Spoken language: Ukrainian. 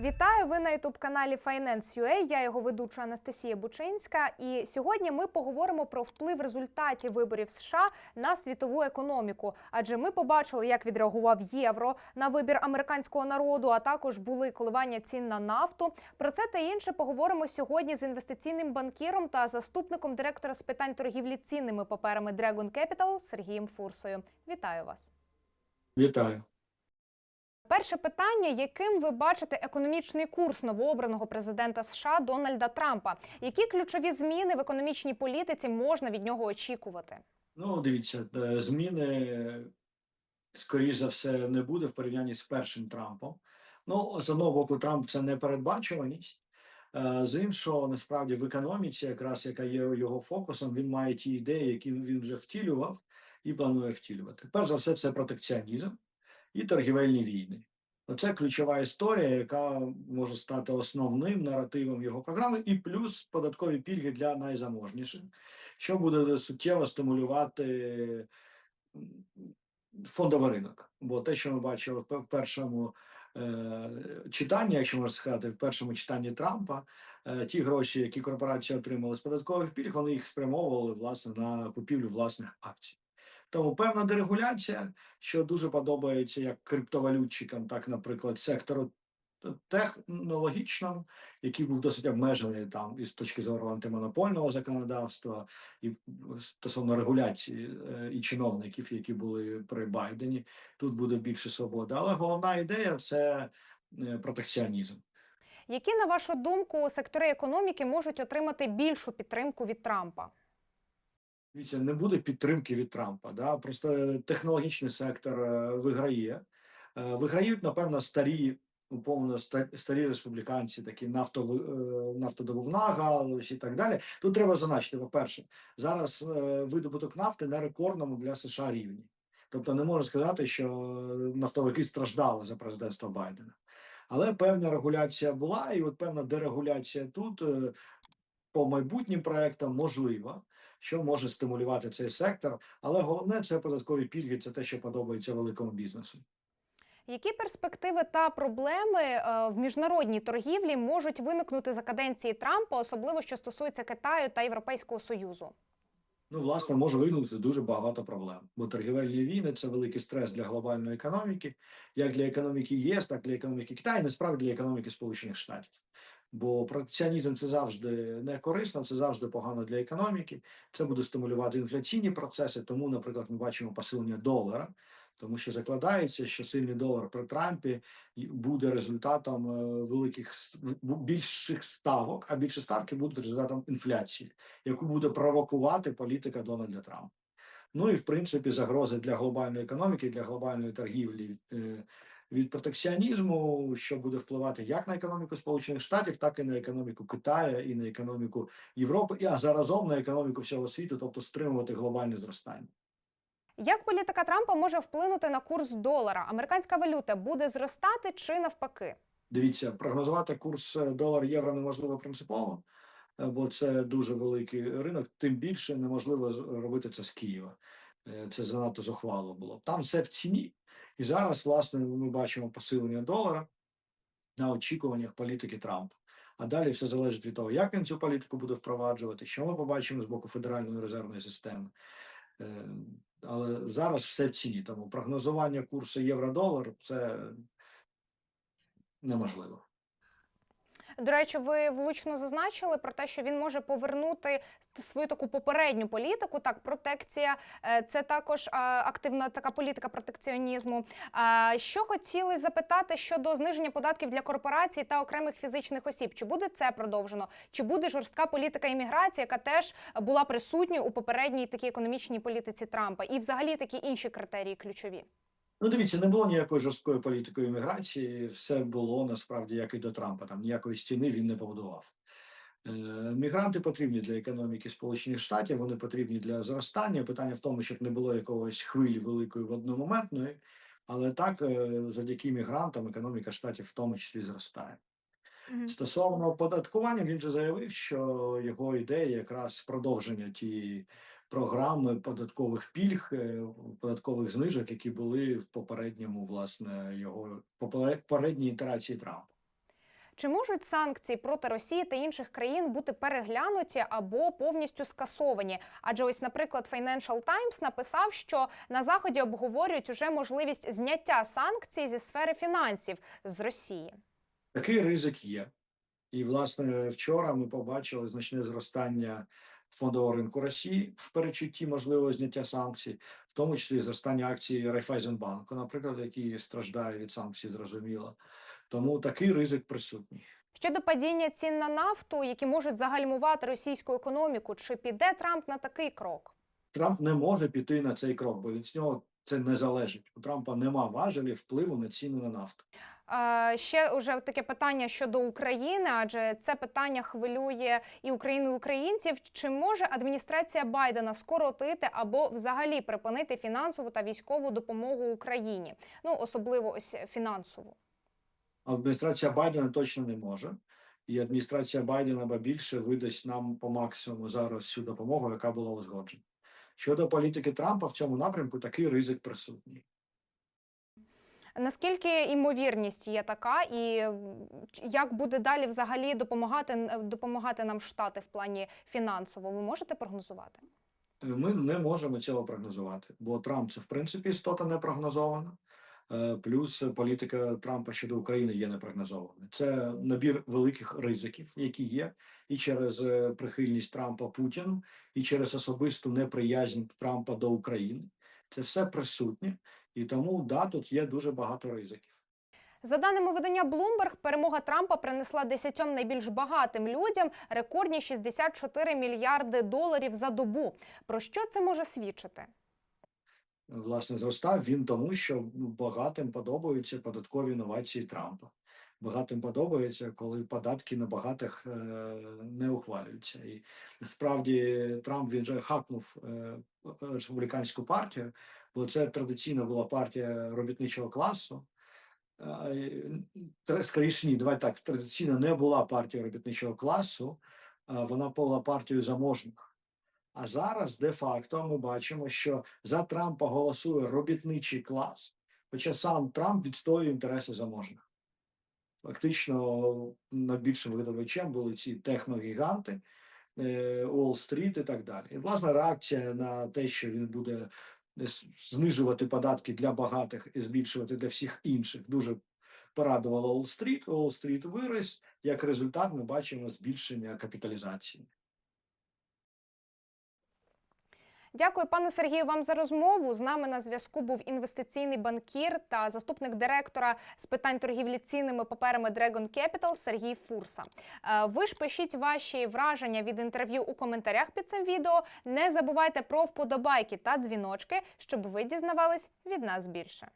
Вітаю! Ви на ютуб каналі Finance.ua, Я його ведуча Анастасія Бучинська. І сьогодні ми поговоримо про вплив результатів виборів США на світову економіку. Адже ми побачили, як відреагував євро на вибір американського народу, а також були коливання цін на нафту. Про це та інше поговоримо сьогодні з інвестиційним банкіром та заступником директора з питань торгівлі цінними паперами Dragon Capital Сергієм Фурсою. Вітаю вас! Вітаю. Перше питання: яким ви бачите економічний курс новообраного президента США Дональда Трампа? Які ключові зміни в економічній політиці можна від нього очікувати? Ну, дивіться, е, зміни, скоріш за все, не буде в порівнянні з першим Трампом. Ну, з одного боку, Трамп це непередбачуваність. Е, З іншого, насправді, в економіці, якраз яка є його фокусом, він має ті ідеї, які він вже втілював і планує втілювати. Перш за все, це протекціонізм і торгівельні війни. Оце ключова історія, яка може стати основним наративом його програми, і плюс податкові пільги для найзаможніших, що буде суттєво стимулювати фондовий ринок. Бо те, що ми бачили в першому е, читанні, якщо можна сказати, в першому читанні Трампа, е, ті гроші, які корпорації отримали з податкових пільг, вони їх спрямовували власне на купівлю власних акцій. Тому певна дерегуляція, що дуже подобається як криптовалютчикам, так, наприклад, сектору технологічному, який був досить обмежений там із точки зору антимонопольного законодавства і стосовно регуляції е, і чиновників, які були при Байдені. Тут буде більше свободи. Але головна ідея це е, протекціонізм. Які, на вашу думку, сектори економіки можуть отримати більшу підтримку від Трампа? Не буде підтримки від Трампа. Да? Просто технологічний сектор е, виграє. Е, Виграють, напевно, старі, умовно, старі республіканці, такі е, нафтодобувна галузь і так далі. Тут треба зазначити, по-перше, зараз е, видобуток нафти на рекордному для США рівні. Тобто не можна сказати, що нафтовики страждали за президентства Байдена. Але певна регуляція була, і от певна дерегуляція тут е, по майбутнім проектам можлива що може стимулювати цей сектор. Але головне це податкові пільги, це те, що подобається великому бізнесу. Які перспективи та проблеми е, в міжнародній торгівлі можуть виникнути за каденції Трампа, особливо що стосується Китаю та Європейського союзу? Ну, власне, може виникнути дуже багато проблем, бо торгівельні війни це великий стрес для глобальної економіки, як для економіки ЄС, так і для економіки Китаю, і насправді для економіки Сполучених Штатів. Бо протекціонізм це завжди не корисно, це завжди погано для економіки. Це буде стимулювати інфляційні процеси. Тому, наприклад, ми бачимо посилення долара, тому що закладається, що сильний долар при Трампі буде результатом е, великих більших ставок, а більші ставки будуть результатом інфляції, яку буде провокувати політика Дональда Трампа. Ну і в принципі загрози для глобальної економіки, для глобальної торгівлі е, від протекціонізму, що буде впливати як на економіку Сполучених Штатів, так і на економіку Китаю, і на економіку Європи, і а заразом на економіку всього світу, тобто стримувати глобальне зростання. Як політика Трампа може вплинути на курс долара? Американська валюта буде зростати чи навпаки? Дивіться, прогнозувати курс е, долар-євро неможливо принципово, е, бо це дуже великий ринок. Тим більше неможливо робити це з Києва. Е, Це занадто зухвало було. Там все в ціні. І зараз, власне, ми бачимо посилення долара на очікуваннях політики Трампа. А далі все залежить від того, як він цю політику буде впроваджувати, що ми побачимо з боку Федеральної резервної системи. Е, Але зараз все в ціні. Тому прогнозування курсу євро-долар це неможливо. До речі, ви влучно зазначили про те, що він може повернути свою таку попередню політику. Так, протекція е, це також е, активна така політика протекціонізму. А Що хотіли запитати щодо зниження податків для корпорацій та окремих фізичних осіб? Чи буде це продовжено? Чи буде жорстка політика імміграції, яка теж була присутньою у попередній такій економічній політиці Трампа, і взагалі такі інші критерії ключові? Ну, дивіться, не було ніякої жорсткої політики імміграції. Все було насправді як і до Трампа. Там ніякої стіни він не побудував. Е, Мігранти потрібні для економіки Сполучених Штатів, вони потрібні для зростання. Питання в тому, щоб не було якогось хвилі великої в одномоментної, але так, е, завдяки мігрантам, економіка штатів в тому числі зростає. Стосовно податкування, він же заявив, що його ідея якраз продовження тієї програми податкових пільг, е, податкових знижок, які були в попередньому, власне, його попередній ітерації Трампа. Чи можуть санкції проти Росії та інших країн бути переглянуті або повністю скасовані? Адже ось, наприклад, Financial Times написав, що на заході обговорюють уже можливість зняття санкцій зі сфери фінансів з Росії. Такий ризик є. І, власне, вчора ми побачили значне зростання фондового ринку Росії в перечутті можливого зняття санкцій, в тому числі зростання акцій Райфайзенбанку, наприклад, які страждає від санкцій, зрозуміло. Тому такий ризик присутній. Щодо падіння цін на нафту, які можуть загальмувати російську економіку, чи піде Трамп на такий крок? Трамп не може піти на цей крок, бо від нього це не залежить. У Трампа нема важелів впливу на ціни на нафту. Е, Ще уже таке питання щодо України, адже це питання хвилює і Україну, і українців. Чи може адміністрація Байдена скоротити або взагалі припинити фінансову та військову допомогу Україні? Ну особливо ось фінансову. Адміністрація Байдена точно не може. І адміністрація Байдена ба більше видасть нам по максимуму зараз всю допомогу, яка була узгоджена. Щодо політики Трампа в цьому напрямку такий ризик присутній. Наскільки імовірність є така, і як буде далі взагалі допомагати допомагати нам штати в плані фінансово? Ви можете прогнозувати? Ми не можемо цього прогнозувати, бо Трамп це в принципі істота непрогнозована. Е, Плюс політика Трампа щодо України є непрогнозованою. Це набір великих ризиків, які є, і через е, прихильність Трампа Путіну, і через особисту неприязнь Трампа до України. Це все присутнє, і тому да, тут є дуже багато ризиків. За даними видання Bloomberg, перемога Трампа принесла десятьом найбільш багатим людям рекордні 64 мільярди доларів за добу. Про що це може свідчити? власне зростав він тому, що багатим подобаються податкові інновації Трампа. Багатим подобається, коли податки на багатих е, не ухвалюються. І насправді Трамп він же хакнув е, республіканську партію, бо це традиційно була партія робітничого класу. Е, Скоріше ні, давай так, традиційно не була партія робітничого класу, вона була партією заможних. А зараз де-факто ми бачимо, що за Трампа голосує робітничий клас, хоча сам Трамп відстоює інтереси заможних. Фактично найбільшим видавачем були ці техногіганти, е, Уолл-стріт і так далі. І власне реакція на те, що він буде знижувати податки для багатих і збільшувати для всіх інших, дуже порадувала Уолл-стріт. Уолл-стріт виріс. Як результат, ми бачимо збільшення капіталізації. Дякую, пане Сергію, вам за розмову. З нами на зв'язку був інвестиційний банкір та заступник директора з питань торгівлі цінними паперами Dragon Capital Сергій Фурса. Е, Ви ж пишіть ваші враження від інтерв'ю у коментарях під цим відео. Не забувайте про вподобайки та дзвіночки, щоб ви дізнавались від нас більше.